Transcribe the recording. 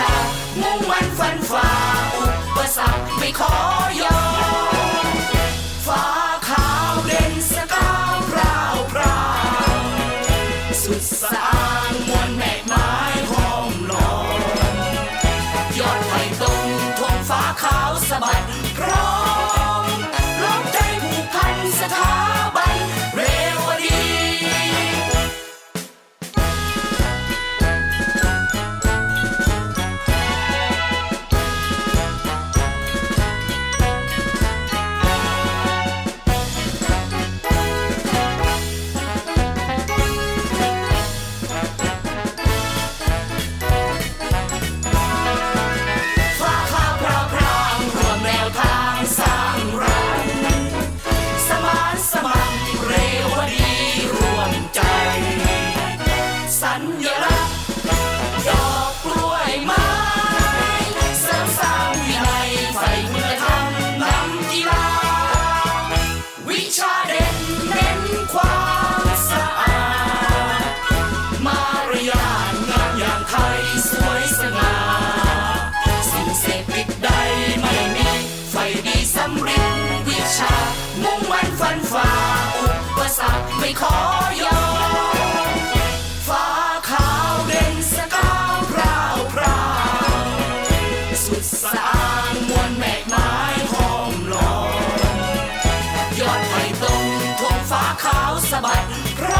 ชามุ่งมั่นฟันฝ่า ฟันฝ่าอุปสรรคไม่ขอยอมฟ้าขาวเด่นสกาวพราวพราวสุดสางมวลแมกไม้หอมลอมยอดไผ่ตรงทงฟ้าขาวสะบัดพระ